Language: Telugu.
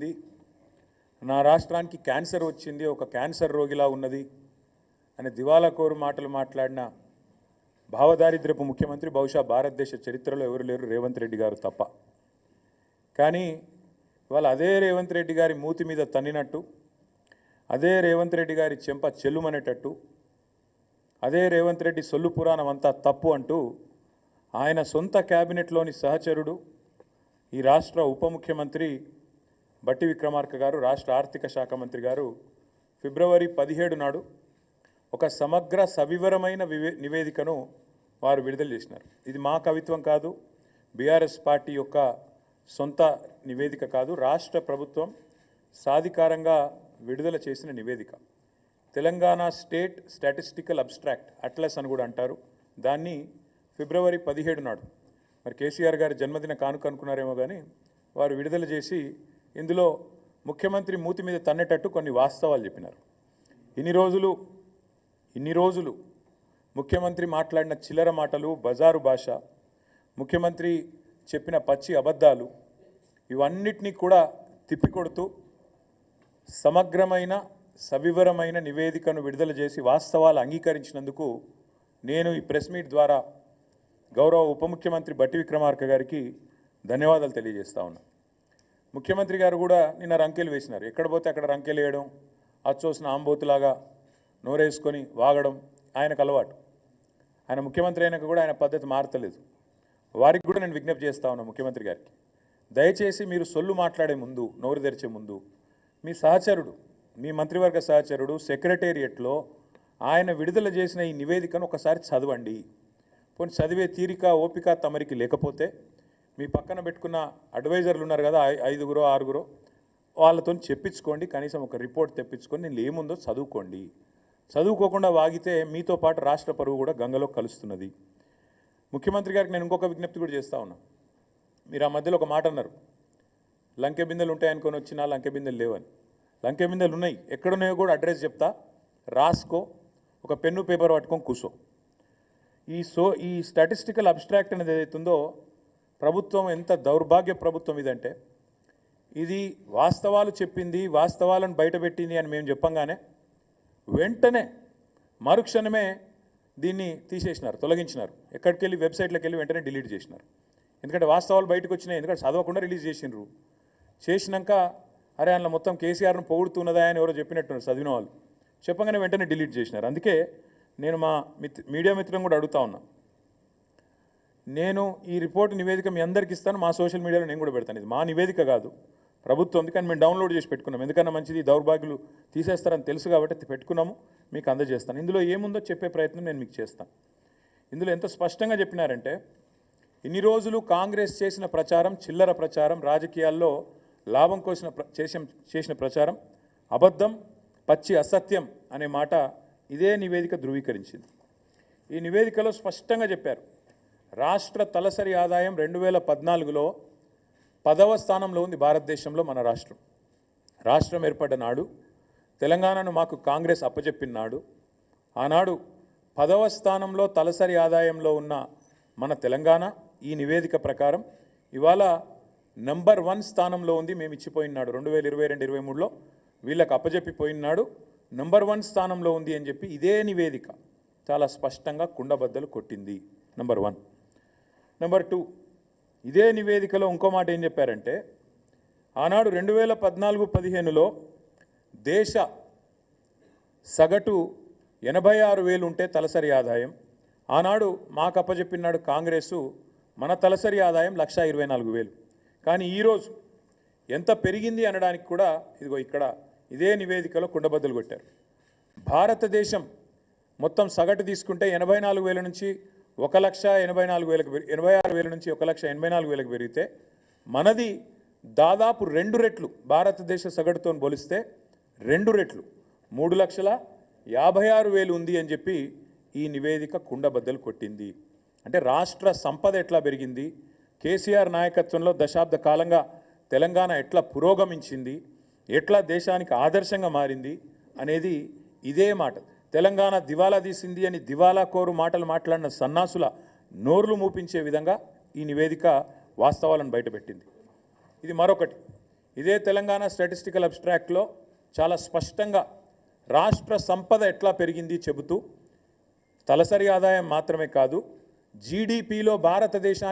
ఉంది. నా రాష్ట్రానికి క్యాన్సర్ వచ్చింది ఒక క్యాన్సర్ రోగిలా ఉన్నది అనే దివాలా కోరు మాటలు మాట్లాడిన భావదారిద్ర్యపు ముఖ్యమంత్రి బహుశా భారతదేశ చరిత్రలో ఎవరు లేరు రేవంత్ రెడ్డి గారు తప్ప కానీ ఇవాళ అదే రేవంత్ రెడ్డి గారి మూతి మీద తన్నినట్టు అదే రేవంత్ రెడ్డి గారి చెంప చెల్లుమనేటట్టు అదే రేవంత్ రెడ్డి సొల్లు పురాణం అంతా తప్పు అంటూ ఆయన సొంత క్యాబినెట్లోని సహచరుడు ఈ రాష్ట్ర ఉప ముఖ్యమంత్రి బట్టి విక్రమార్క గారు రాష్ట్ర ఆర్థిక శాఖ మంత్రి గారు ఫిబ్రవరి పదిహేడు నాడు ఒక సమగ్ర సవివరమైన వివే నివేదికను వారు విడుదల చేసినారు. ఇది మా కవిత్వం కాదు బీఆర్ఎస్ పార్టీ యొక్క సొంత నివేదిక కాదు రాష్ట్ర ప్రభుత్వం సాధికారంగా విడుదల చేసిన నివేదిక. Telangana state statistical abstract atlas అని కూడా అంటారు. దాన్ని ఫిబ్రవరి పదిహేడు నాడు మరి కేసీఆర్ గారి జన్మదిన కానుక అనుకున్నారేమో కానీ వారు విడుదల చేసి ఇందులో ముఖ్యమంత్రి మూతి మీద తన్నేటట్టు కొన్ని వాస్తవాలు చెప్పినారు. ఇన్ని రోజులు ఇన్ని రోజులు ముఖ్యమంత్రి మాట్లాడిన చిల్లర మాటలు బజారు భాష ముఖ్యమంత్రి చెప్పిన పచ్చి అబద్ధాలు ఇవన్నిటినీ కూడా తిప్పికొడుతూ సమగ్రమైన సవివరమైన నివేదికను విడుదల చేసి వాస్తవాలు అంగీకరించినందుకు నేను ఈ ప్రెస్ మీట్ ద్వారా గౌరవ ఉప ముఖ్యమంత్రి బట్టి విక్రమార్క గారికి ధన్యవాదాలు తెలియజేస్తా ఉన్నాను ముఖ్యమంత్రి గారు కూడా నిన్న రంకెలు వేసినారు. ఎక్కడ పోతే అక్కడ రంకెలు వేయడం అచ్చోసిన ఆంబోతులాగా నోరేసుకొని వాగడం ఆయనకు అలవాటు. ఆయన ముఖ్యమంత్రి అయినాక కూడా ఆయన పద్ధతి మారతలేదు. వారికి కూడా నేను విజ్ఞప్తి చేస్తా ఉన్నా ముఖ్యమంత్రి గారికి. దయచేసి మీరు సొల్లు మాట్లాడే ముందు నోరు తెరిచే ముందు మీ సహచరుడు మీ మంత్రివర్గ సహచరుడు సెక్రటేరియట్లో ఆయన విడుదల చేసిన ఈ నివేదికను ఒకసారి చదవండి. పోనీ చదివే తీరిక ఓపిక తమరికి లేకపోతే మీ పక్కన పెట్టుకున్న అడ్వైజర్లు ఉన్నారు కదా ఐ- ఐదుగురో ఆరుగురో వాళ్ళతో చెప్పించుకోండి కనీసం ఒక రిపోర్ట్ తెప్పించుకొని నేను ఏముందో చదువుకోండి. చదువుకోకుండా వాగితే మీతో పాటు రాష్ట్ర పరువు కూడా గంగలో కలుస్తున్నది. ముఖ్యమంత్రి గారికి నేను ఇంకొక విజ్ఞప్తి కూడా చేస్తా ఉన్నా. మీరు ఆ మధ్యలో ఒక మాట అన్నారు. లంకె బిందెలు ఉంటాయనుకొని వచ్చినా లంకె బిందెలు లేవని. లంకె బిందెలు ఉన్నాయి. ఎక్కడున్నాయో కూడా అడ్రస్ చెప్తా. రాసుకో. ఒక పెన్ను పేపర్ పట్టుకొని కూసో. ఈ సో ఈ స్టాటిస్టికల్ అబ్స్ట్రాక్ట్ అనేది ఏదైతుందో ప్రభుత్వం ఎంత దౌర్భాగ్య ప్రభుత్వం ఇదంటే ఇది వాస్తవాలు చెప్పింది వాస్తవాలను బయటపెట్టింది అని మేము చెప్పంగానే వెంటనే మరుక్షణమే దీన్ని తీసేసినారు తొలగించినారు. ఎక్కడికి వెళ్ళి వెబ్సైట్లోకి వెళ్ళి వెంటనే డిలీట్ చేసినారు. ఎందుకంటే వాస్తవాలు బయటకు వచ్చినాయి ఎందుకంటే చదవకుండా రిలీజ్ చేసినారు చేసినాక అరే అందులో మొత్తం కేసీఆర్ను పొగుడుతున్నదా అని ఎవరో చెప్పినట్టున్నారు చదివిన వాళ్ళు. చెప్పగానే వెంటనే డిలీట్ చేసినారు. అందుకే నేను మా మిత్ మీడియా మిత్రులను కూడా అడుగుతా ఉన్నా. నేను ఈ రిపోర్ట్ నివేదిక మీ అందరికి ఇస్తాను మా సోషల్ మీడియాలో నేను కూడా పెడతాను. ఇది మా నివేదిక కాదు. ప్రభుత్వం కానీ మేము డౌన్లోడ్ చేసి పెట్టుకున్నాం. ఎందుకన్నా మంచిది? దౌర్భాగ్యులు తీసేస్తారని తెలుసు కాబట్టి పెట్టుకున్నాము మీకు అందజేస్తాను. ఇందులో ఏముందో చెప్పే ప్రయత్నం నేను మీకు చేస్తాను. ఇందులో ఎంత స్పష్టంగా చెప్పినారంటే ఇన్ని రోజులు కాంగ్రెస్ చేసిన ప్రచారం చిల్లర ప్రచారం రాజకీయాల్లో లాభం కోసిన చేసిన చేసిన ప్రచారం అబద్ధం పచ్చి అసత్యం అనే మాట ఇదే నివేదిక ధృవీకరించింది. ఈ నివేదికలో స్పష్టంగా చెప్పారు. రాష్ట్ర తలసరి ఆదాయం రెండు వేల పద్నాలుగులో పదవ స్థానంలో ఉంది భారతదేశంలో మన రాష్ట్రం. రాష్ట్రం ఏర్పడ్డ నాడు తెలంగాణను మాకు కాంగ్రెస్ అప్పచెప్పిన నాడు ఆనాడు పదవ స్థానంలో తలసరి ఆదాయంలో ఉన్న మన తెలంగాణ ఈ నివేదిక ప్రకారం ఇవాళ నంబర్ వన్ స్థానంలో ఉంది మేము ఇచ్చిపోయినాడు రెండు వేల ఇరవై రెండు ఇరవై మూడులో వీళ్ళకి అప్పజెప్పిపోయినాడు నంబర్ వన్ స్థానంలో ఉంది అని చెప్పి ఇదే నివేదిక చాలా స్పష్టంగా కుండబద్దలు కొట్టింది నంబర్ వన్. నెంబర్ టూ ఇదే నివేదికలో ఇంకో మాట ఏం చెప్పారంటే ఆనాడు రెండు వేల పద్నాలుగు పదిహేనులో దేశ సగటు ఎనభై ఆరు వేలు ఉంటే తలసరి ఆదాయం. ఆనాడు మాకు అప్పచెప్పినాడు కాంగ్రెసు మన తలసరి ఆదాయం లక్ష ఇరవై నాలుగు వేలు. కానీ ఈరోజు ఎంత పెరిగింది అనడానికి కూడా ఇదిగో ఇక్కడ ఇదే నివేదికలో కుండబద్దలు కొట్టారు. భారతదేశం మొత్తం సగటు తీసుకుంటే ఎనభై నాలుగు వేల నుంచి ఒక లక్ష ఎనభై నాలుగు వేలకు ఎనభై ఆరు వేల నుంచి ఒక లక్ష ఎనభై నాలుగు వేలకు పెరిగితే మనది దాదాపు రెండు రెట్లు భారతదేశ సగటుతో పోలిస్తే రెండు రెట్లు. మూడు లక్షల యాభై ఆరు వేలు ఉంది అని చెప్పి ఈ నివేదిక కుండబద్దలు కొట్టింది. అంటే రాష్ట్ర సంపద ఎట్లా పెరిగింది? కేసీఆర్ నాయకత్వంలో దశాబ్ద కాలంగా తెలంగాణ ఎట్లా పురోగమించింది? ఎట్లా దేశానికి ఆదర్శంగా మారింది? అనేది ఇదే మాట. తెలంగాణ దివాలా తీసింది అని దివాలా కోరు మాటలు మాట్లాడిన సన్నాసుల నోర్లు మూపించే విధంగా ఈ నివేదిక వాస్తవాలను బయటపెట్టింది. ఇది మరొకటి. ఇదే తెలంగాణ స్టాటిస్టికల్ అబ్స్ట్రాక్ట్లో చాలా స్పష్టంగా రాష్ట్ర సంపద ఎట్లా పెరిగింది చెబుతూ తలసరి ఆదాయం మాత్రమే కాదు జీడిపిలో భారతదేశానికి